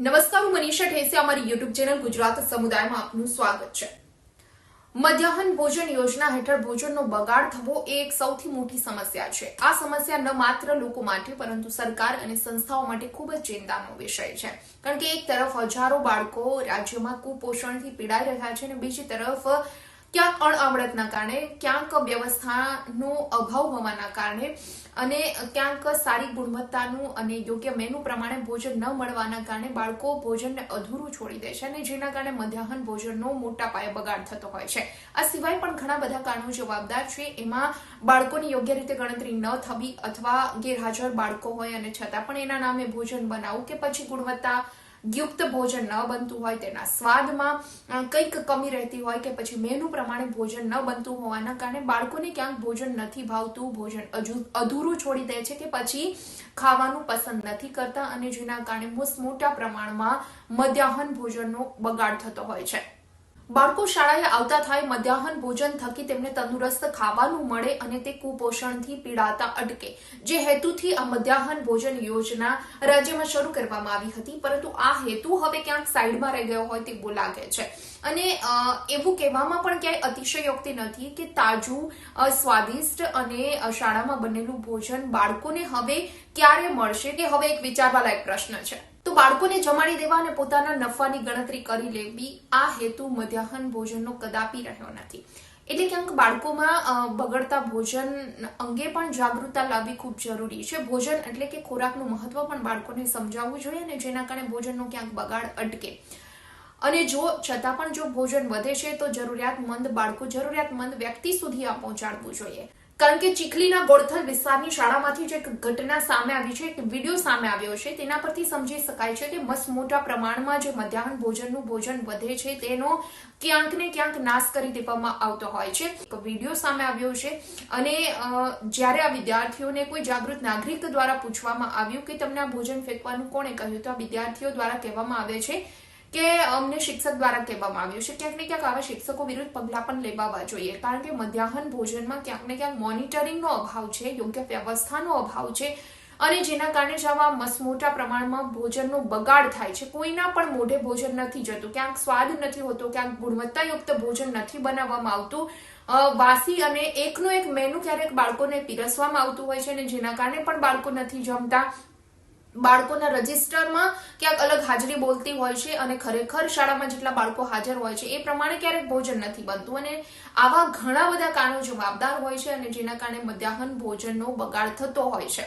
નમસ્કાર, હું મનીષા ઠેસે, અમારી યુટ્યુબ ચેનલ ગુજરાત સમુદાયમાં આપનું સ્વાગત છે. મધ્યાહન ભોજન યોજના હેઠળ ભોજનનો બગાડ થવો એ એક સૌથી મોટી સમસ્યા છે. આ સમસ્યા ન માત્ર લોકો માટે, પરંતુ સરકાર અને સંસ્થાઓ માટે ખૂબ જ ચિંતાનો વિષય છે. કારણ કે એક તરફ હજારો બાળકો રાજ્યમાં કુપોષણથી પીડાઈ રહ્યા છે અને બીજી તરફ ક્યાંક અણઆવડતના કારણે, ક્યાંક વ્યવસ્થાનો અભાવ હોવાના કારણે અને ક્યાંક સારી ગુણવત્તાનું અને યોગ્ય મેનુ પ્રમાણે ભોજન ન મળવાના કારણે બાળકો ભોજનને અધૂરું છોડી દે છે અને જેના કારણે મધ્યાહન ભોજનનો મોટા પાયે બગાડ થતો હોય છે. આ સિવાય પણ ઘણા બધા કારણો જવાબદાર છે. એમાં બાળકોની યોગ્ય રીતે ગણતરી ન થવી અથવા ગેરહાજર બાળકો હોય અને છતાં પણ એના નામે ભોજન બનાવવું કે પછી ગુણવત્તા યુક્ત ભોજન ન બનતું હોય, તેના સ્વાદમાં કંઈક કમી રહેતી હોય કે પછી મેનુ પ્રમાણે ભોજન ન બનતું હોવાના કારણે બાળકોને ક્યાંક ભોજન નથી ભાવતું, ભોજન અધૂરું છોડી દે છે કે પછી ખાવાનું પસંદ નથી કરતા અને જેના કારણે મોટા પ્રમાણમાં મધ્યાહન ભોજનનો બગાડ થતો હોય છે. બાળકો શાળાએ આવતા થાય મધ્યાહન ભોજન થકી તેમને તંદુરસ્ત ખાવાનું મળે અને તે કુપોષણથી પીડાતા અટકે. જે હેતુથી આ મધ્યાહન ભોજન યોજના રાજ્યમાં શરૂ કરવામાં આવી હતી, પરંતુ આ હેતુ હવે ક્યાંક સાઈડમાં રહી ગયો હોય તેવું લાગે છે. અને એવું કહેવામાં પણ ક્યાંય અતિશયોક્તિ નથી કે તાજું સ્વાદિષ્ટ અને શાળામાં બનેલું ભોજન બાળકોને હવે ક્યારે મળશે કે હવે એક વિચારવાલાયક પ્રશ્ન છે. તો બાળકોને જમાડી દેવા અને પોતાના નફાની ગણતરી કરી લેવી આ હેતુ મધ્યાહન ભોજનનો કદાપી રહ્યો નથી. એટલે ક્યાંક બાળકોમાં બગડતા ભોજન અંગે પણ જાગૃતતા લાવવી ખૂબ જરૂરી છે. ભોજન એટલે કે ખોરાકનું મહત્વ પણ બાળકોને સમજાવવું જોઈએ અને જેના કારણે ભોજનનો ક્યાંક બગાડ અટકે. અને જો, છતાં પણ જો ભોજન વધે છે, તો જરૂરિયાતમંદ બાળકો, જરૂરિયાતમંદ વ્યક્તિ સુધી આ પહોંચાડવું જોઈએ. કારણ કે ચીખલીના ગોળથલ વિસ્તારની શાળામાંથી જે એક ઘટના સામે આવી છે, એક વીડિયો સામે આવ્યો છે. તેના પરથી સમજી શકાય છે કે મસ્ત મોટા પ્રમાણમાં જે મધ્યાહન ભોજનનું ભોજન વધે છે, તેનો ક્યાંક ને ક્યાંક નાશ કરી દેવામાં આવતો હોય છે. એક વીડિયો સામે આવ્યો છે અને જ્યારે આ વિદ્યાર્થીઓને કોઈ જાગૃત નાગરિક દ્વારા પૂછવામાં આવ્યું કે તમને આ ભોજન ફેંકવાનું કોણે કહ્યું, તો આ વિદ્યાર્થીઓ દ્વારા કહેવામાં આવે છે કે અમને શિક્ષક દ્વારા કહેવામાં આવ્યું છે. ક્યાંક ને ક્યાંક આવા શિક્ષકો વિરુદ્ધ પગલાં પણ લેવાવા જોઈએ. કારણ કે મધ્યાહન ભોજનમાં ક્યાંક ને ક્યાંક મોનિટરિંગનો અભાવ છે, યોગ્ય વ્યવસ્થાનો અભાવ છે અને જેના કારણે જ આવા મસ્ત મોટા પ્રમાણમાં ભોજનનો બગાડ થાય છે. કોઈના પણ મોઢે ભોજન નથી જતું. ક્યાંક સ્વાદ નથી હોતો, ક્યાંક ગુણવત્તાયુક્ત ભોજન નથી બનાવવામાં આવતું. વાસી અને એકનું એક મેનુ ક્યારેક બાળકોને પીરસવામાં આવતું હોય છે અને જેના કારણે પણ બાળકો નથી જમતા. બાળકોના રજિસ્ટરમાં ક્યાંક અલગ હાજરી બોલતી હોય છે અને ખરેખર શાળામાં જેટલા બાળકો હાજર હોય છે, એ પ્રમાણે ક્યારેક ભોજન નથી બનતું. અને આવા ઘણા બધા કારણો જવાબદાર હોય છે અને જેના કારણે મધ્યાહન ભોજનનો બગાડ થતો હોય છે.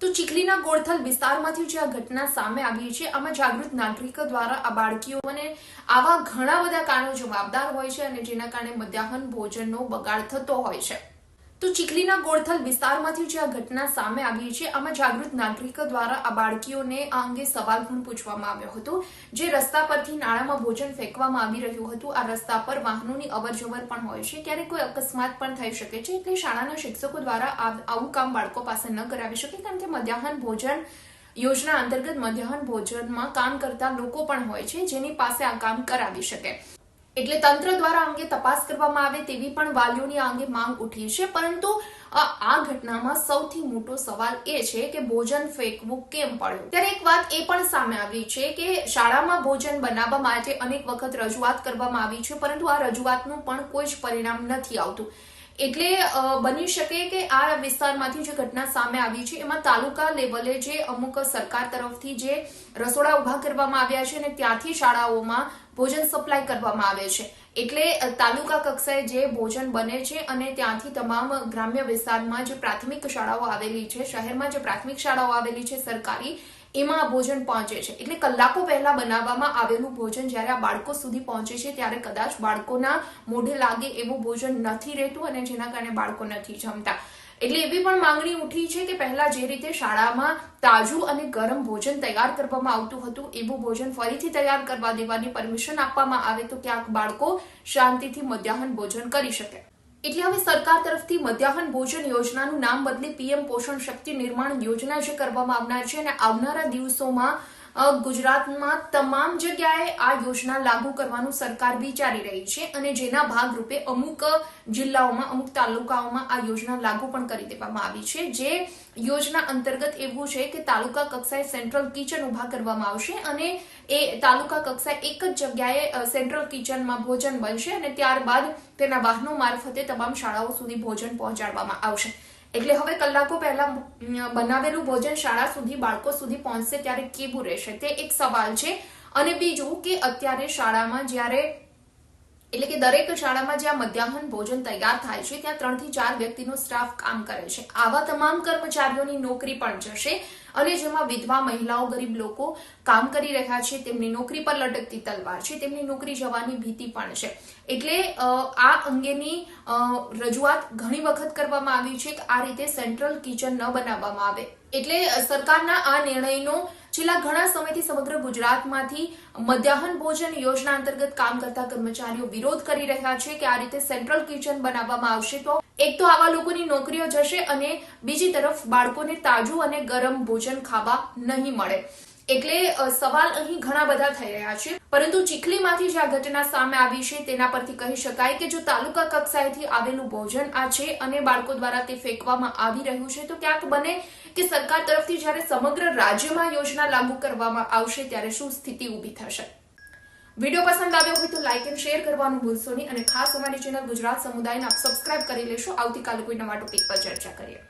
તો ચીખલીના ગોળથલ વિસ્તારમાંથી જે આ ઘટના સામે આવી છે, આમાં જાગૃત નાગરિકો દ્વારા આ બાળકીઓને આવા ઘણા બધા કારણો જવાબદાર હોય છે અને જેના કારણે મધ્યાહન ભોજનનો બગાડ થતો હોય છે. તો ચીખલીના ગોળથલ વિસ્તારમાંથી જે આ ઘટના સામે આવી છે, આમાં જાગૃત નાગરિકો દ્વારા આ બાળકીઓને આ અંગે સવાલ પણ પૂછવામાં આવ્યો હતો. જે રસ્તા પરથી નાળામાં ભોજન ફેંકવામાં આવી રહ્યું હતું, આ રસ્તા પર વાહનોની અવરજવર પણ હોય છે. ક્યારેક કોઈ અકસ્માત પણ થઈ શકે છે, એટલે શાળાના શિક્ષકો દ્વારા આવું કામ બાળકો પાસે ન કરાવી શકે, કારણ કે મધ્યાહન ભોજન યોજના અંતર્ગત મધ્યાહન ભોજનમાં કામ કરતા લોકો પણ હોય છે, જેની પાસે આ કામ કરાવી શકે. એટલે તંત્ર દ્વારા અંગે તપાસ કરવામાં આવે તેવી પણ વાલીઓની અંગે માંગ ઉઠી છે. પરંતુ આ ઘટનામાં સૌથી મોટો સવાલ એ છે કે ભોજન ફેંકવું કેમ પડ્યું? ત્યારે એક વાત એ પણ સામે આવી છે કે શાળામાં ભોજન બનાવવા માટે અનેક વખત રજૂઆત કરવામાં આવી છે, પરંતુ આ રજૂઆતનું પણ કોઈ જ પરિણામ નથી આવતું. એટલે બની શકે કે આ વિસ્તારમાંથી જે ઘટના સામે આવી છે, એમાં તાલુકા લેવલે જે અમુક સરકાર તરફથી જે રસોડા ઊભા કરવામાં આવ્યા છે અને ત્યાંથી શાળાઓમાં ભોજન સપ્લાય કરવામાં આવે છે. એટલે તાલુકા કક્ષાએ જે ભોજન બને છે અને ત્યાંથી તમામ ગ્રામ્ય વિસ્તારમાં જે પ્રાથમિક શાળાઓ આવેલી છે, શહેરમાં જે પ્રાથમિક શાળાઓ આવેલી છે, સરકારી એમાં આ ભોજન પહોંચે છે. એટલે કલાકો પહેલા બનાવવામાં આવેલું ભોજન જ્યારે આ બાળકો સુધી પહોંચે છે, ત્યારે કદાચ બાળકોના મોઢે લાગે એવું ભોજન નથી રહેતું અને જેના કારણે બાળકો નથી જમતા. એટલે એવી પણ માંગણી ઉઠી છે કે પહેલા જે રીતે શાળામાં તાજું અને ગરમ ભોજન તૈયાર કરવામાં આવતું હતું, એવું ભોજન ફરીથી તૈયાર કરવા દેવાની પરમિશન આપવામાં આવે તો ક્યાંક બાળકો શાંતિથી મધ્યાહન ભોજન કરી શકે. એટલે હવે સરકાર તરફથી મધ્યાહન ભોજન યોજનાનું નામ બદલી પીએમ પોષણ શક્તિ નિર્માણ યોજના જે કરવામાં આવનાર છે અને આવનારા દિવસોમાં ગુજરાતમાં તમામ જગ્યાએ આ યોજના લાગુ કરવાનું સરકાર વિચારી રહી છે અને જેના ભાગરૂપે અમુક જિલ્લાઓમાં, અમુક તાલુકાઓમાં આ યોજના લાગુ પણ કરી દેવામાં આવી છે. જે યોજના અંતર્ગત એવું છે કે તાલુકા કક્ષાએ સેન્ટ્રલ કિચન ઊભા કરવામાં આવશે અને એ તાલુકા કક્ષાએ એક જ જગ્યાએ સેન્ટ્રલ કિચનમાં ભોજન બનશે અને ત્યારબાદ તેના વાહનો મારફતે તમામ શાળાઓ સુધી ભોજન પહોંચાડવામાં આવશે. એટલે હવે કલાકો પહેલા બનાવેલું ભોજન શાળા સુધી, બાળકો સુધી પહોંચશે ત્યારે કેવું રહેશે? તે એક સવાલ છે. અને બીજું કે અત્યારે શાળામાં જ્યારે એટલે કે દરેક શાળામાં જ્યાં મધ્યાહન ભોજન તૈયાર થાય છે, ત્યાં ત્રણથી ચાર વ્યક્તિનો સ્ટાફ કામ કરે છે. આવા તમામ કર્મચારીઓની નોકરી પણ જશે અને જેમાં વિધવા મહિલાઓ, ગરીબ લોકો કામ કરી રહ્યા છે, તેમની નોકરી પર લટકતી તલવાર છે, તેમની નોકરી જવાની ભીતિ પણ છે. એટલે આ અંગેની રજૂઆત ઘણી વખત કરવામાં આવી છે કે આ રીતે સેન્ટ્રલ કિચન ન બનાવવામાં આવે. એટલે સરકારના આ નિર્ણયનો છેલ્લા ઘણા સમયથી સમગ્ર ગુજરાતમાંથી મધ્યાહન ભોજન યોજના અંતર્ગત કામ કરતા કર્મચારીઓ વિરોધ કરી રહ્યા છે કે આ રીતે સેન્ટ્રલ કિચન બનાવવામાં આવશે તો એક તો આવા લોકોની નોકરીઓ જશે અને બીજી તરફ બાળકોને તાજું અને ગરમ ભોજન ખાવા નહીં મળે. એટલે સવાલ અહીં ઘણા બધા થઈ રહ્યા છે. પરંતુ ચીખલીમાંથી જે આ ઘટના સામે આવી છે તેના પરથી કહી શકાય કે જો તાલુકા કક્ષાએથી આવેલું ભોજન આ છે અને બાળકો દ્વારા તે ફેંકવામાં આવી રહ્યું છે, તો ક્યાંક બને કે સરકાર તરફથી જ્યારે સમગ્ર રાજ્યમાં યોજના લાગુ કરવામાં આવશે ત્યારે શું સ્થિતિ ઊભી થશે? વીડિયો પસંદ આવ્યો હોય તો લાઇક એન્ડ શેર કરવાનું ભૂલશો નહીં અને ખાસ અમારી ચેનલ ગુજરાત સમુદાયને આપ સબસ્ક્રાઇબ કરી લેશો. આવતીકાલે કોઈ નવા ટોપિક પર ચર્ચા કરીએ.